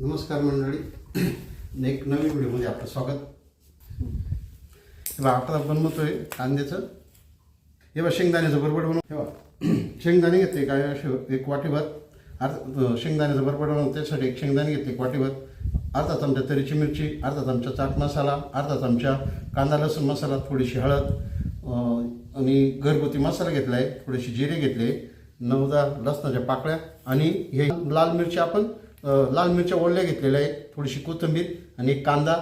नमस्कार मंडळी. एक नवीन व्हिडिओमध्ये आपलं स्वागत. हे बघा आता आपण आहे कांद्याचं. हे बघा शेंगदाण्याचं बरबड बनव हे शेंगदाणे घेतले काय? असे एक वाटी भात अर्धा शेंगदाण्याचं बरबड बनवून त्यासाठी एक शेंगदाणे घेतले एक वाटीभर. अर्धा चमचा तरीची मिरची अर्धा चमचा चाट मसाला अर्धा चमचा कांदा लसूण मसाला थोडीशी हळद आणि घरगुती मसाला घेतला आहे थोडेसे जिरे घेतले नवदा लसणाच्या पाकळ्या आणि हे लाल मिरची आपण लाल मिरच्या ओढल्या घेतलेल्या आहेत थोडीशी कोथिंबीर आणि एक कांदा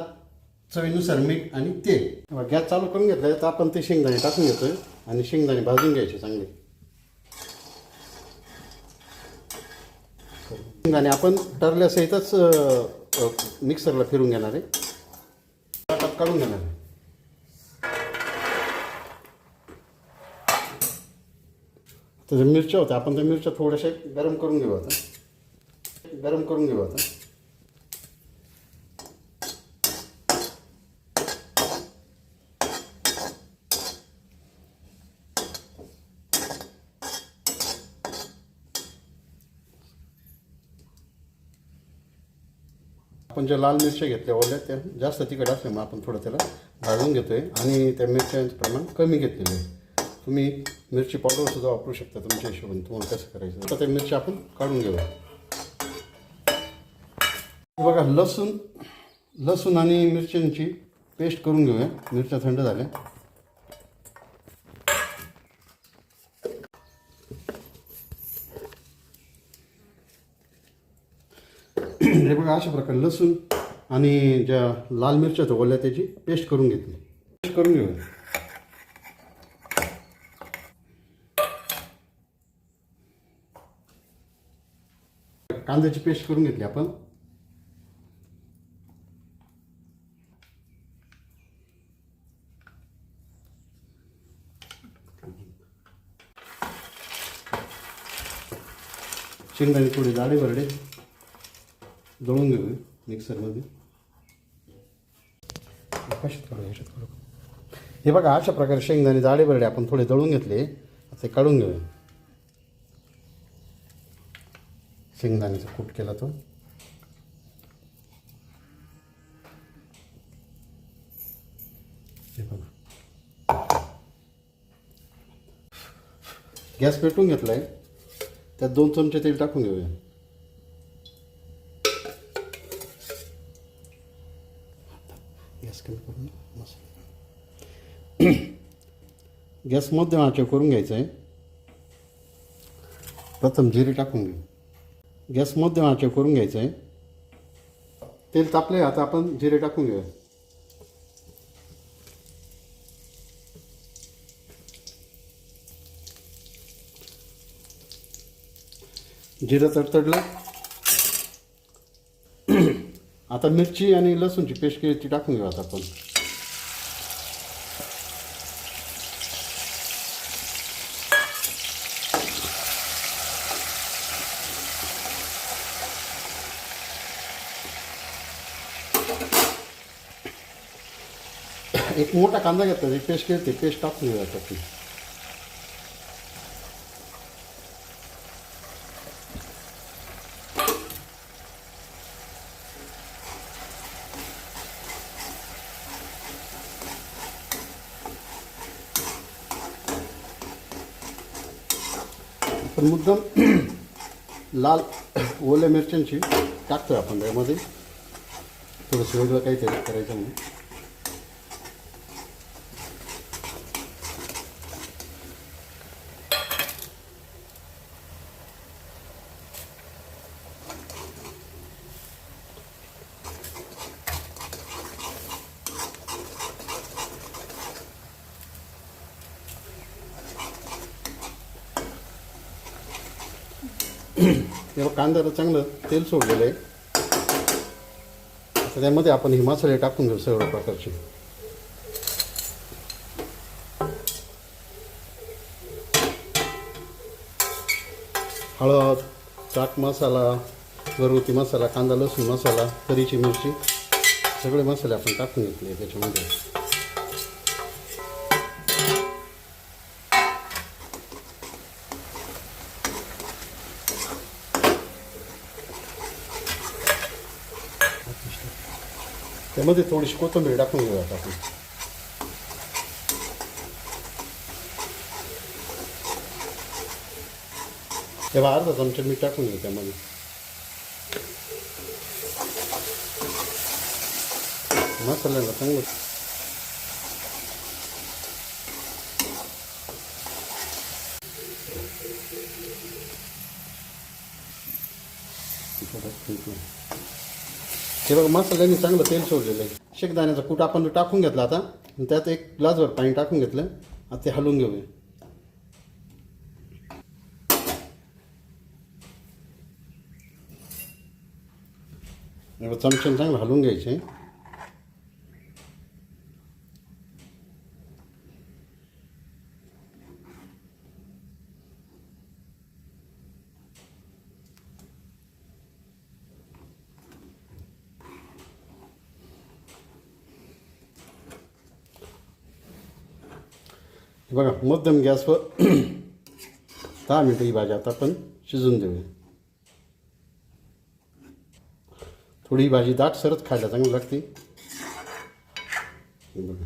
चवीनुसार मीठ आणि तेल. गॅस चालू करून घेतला तर आपण ते शेंगदाणे टाकून घेतोय आणि शेंगदाणे भाजून घ्यायचे चांगले. शेंगदाणे आपण टरल्यासहितच मिक्सरला फिरून घेणार आहे. ताटात काढून घेणार आहे. तर मिरच्या होत्या आपण त्या मिरच्या थोड्याशा गरम करून घेऊ आता. गरम करून घेऊ आता. आपण ज्या लाल मिरच्या घेतल्या ओल्या त्या जास्त तिखट असल्यामुळे आपण थोडं त्याला भाजून घेतोय. आणि त्या मिरच्यांचं प्रमाण कमी घेतलेलं आहे. तुम्ही मिरची पावडरसुद्धा वापरू शकता तुमच्या हिशोबाने. तुम्हाला कसं करायचं आता त्या मिरच्या आपण काढून घेऊया. हे बघा लसूण लसूण आणि मिरच्यांची पेस्ट करून घेऊया. मिरच्या थंड झाल्या. हे बघा अशा प्रकारे लसूण आणि ज्या लाल मिरच्या होत्या ओल्या त्याची पेस्ट करून घेतली. पेस्ट करून घेऊया. कांद्याची पेस्ट करून घेतली आपण. शेंगदाणे थोडे जाडे भरडे. दळून घेऊ मिक्सरमध्ये. कशात काढू ह्याच्यात काढू हे बघा अशा प्रकारे शेंगदाणे जाडे भरडे आपण थोडे दळून घेतले. ते काढून घेऊ शेंगदाण्याचा कूट केला तो. हे बघा. गॅस पेटून घेतला आहे त्यात दोन चमचे तेल टाकून घेऊया. गॅस कमी करून मसाला गॅस मध्यम आचेवर करून घ्यायचं आहे प्रथम जिरे टाकून घेऊ. गॅस मध्यम आचेवर करून घ्यायचं आहे तेल तापले आता आपण जिरे टाकून घेऊया. जिरं तडतडलं. आता मिरची आणि लसूणची पेस्ट केली ती टाकून घेऊ आता आपण. एक मोठा कांदा घेतला ती पेस्ट केली ती पेस्ट टाकून घेऊ आता ती पण मुद्दाम लाल ओल्या मिरच्यांची टाकतोय आपण त्यामध्ये. थोडंसं वेगळं काहीतरी करायचं म्हणून. तेव्हा कांद्याला चांगलं तेल सोडलेलं आहे. आता त्यामध्ये आपण हे मसाले टाकून घेऊ सर्व प्रकारचे. हळद चाट मसाला घरगुती मसाला कांदा लसूण मसाला करीची मिरची सगळे मसाले आपण टाकून घेतले त्याच्यामध्ये. त्यामध्ये थोडीशी कोथंबीर टाकून घेऊया आपण. तेव्हा अर्धा चमचा मीठ टाकून घेऊ त्यामध्ये. मसाल्याला चांगलं. हे बघा मसाल्याने चांगलं तेल सोडलेलं आहे. शेकदाण्याचा कूट आपण जो टाकून घेतला आता. आणि त्यात एक ग्लासभर पाणी टाकून घेतलं. आता ते हलवून घेऊया. हे चमच्याने चांगलं हलवून घ्यायचे. बघा मध्यम गॅसवर दहा मिनटं ही भाजी आता आपण शिजून देऊया. थोडी ही भाजी दाट सरच खायला चांगली लागते. हे बघा.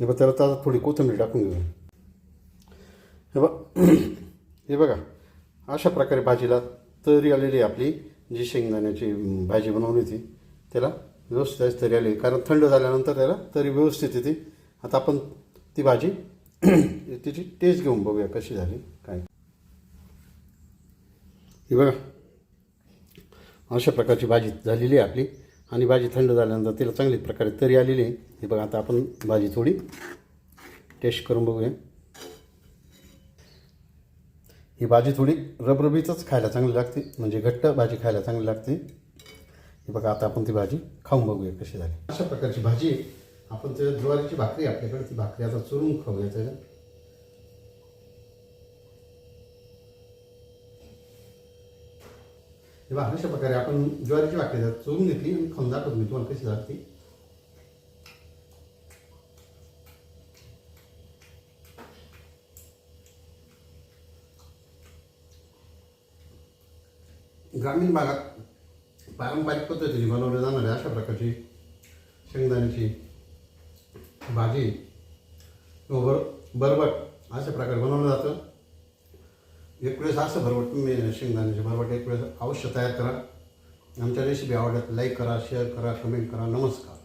हे बघ त्याला आता थोडी कोथिंबीर टाकून घेऊया. हे बघ हे बघा अशा प्रकारे भाजीला तरी आलेली आपली जी शेंगदाण्याची भाजी बनवली होती त्याला व्यवस्थित अशी तरी आली. कारण थंड झाल्यानंतर त्याला तरी व्यवस्थित येते आता आपण ती भाजी तिची टेस्ट घेऊन बघूया कशी झाली काय. ही बघा. अशा प्रकारची भाजी झालेली आहे आपली. आणि भाजी थंड झाल्यानंतर तिला चांगली प्रकारे तरी आलेली आहे. हे बघा आता आपण भाजी थोडी टेस्ट करून बघूया. ही भाजी थोडी रबरबीतच खायला चांगली लागते. म्हणजे घट्ट भाजी खायला चांगली लागते. हे बघा आता आपण ती भाजी खाऊन बघूया कशी झाली. अशा प्रकारची भाजी आहे. आपण त्या ज्वारीची भाकरी आपल्याकडे ती भाकरी आता चुरून खाऊया त्याच्यात हे बघा अशा प्रकारे आपण ज्वारीची भाकरी चोरून घेतली आणि खाऊन दाखवतो मी तुम्हाला कशी लागते. ग्रामीण भागात पारंपरिक पद्धतीने बनवल्या जाणाऱ्या अशा प्रकारची शेंगदाण्याची भाजी किंवा बर बरबट अशा प्रकारे बनवलं जातं. एक वेळेस असं बरबट तुम्ही शेंगदाण्याची बरबट एक वेळेस अवश्य तयार करा. आमच्या रेसिपी आवडल्यात लाईक करा शेअर करा कमेंट करा. नमस्कार.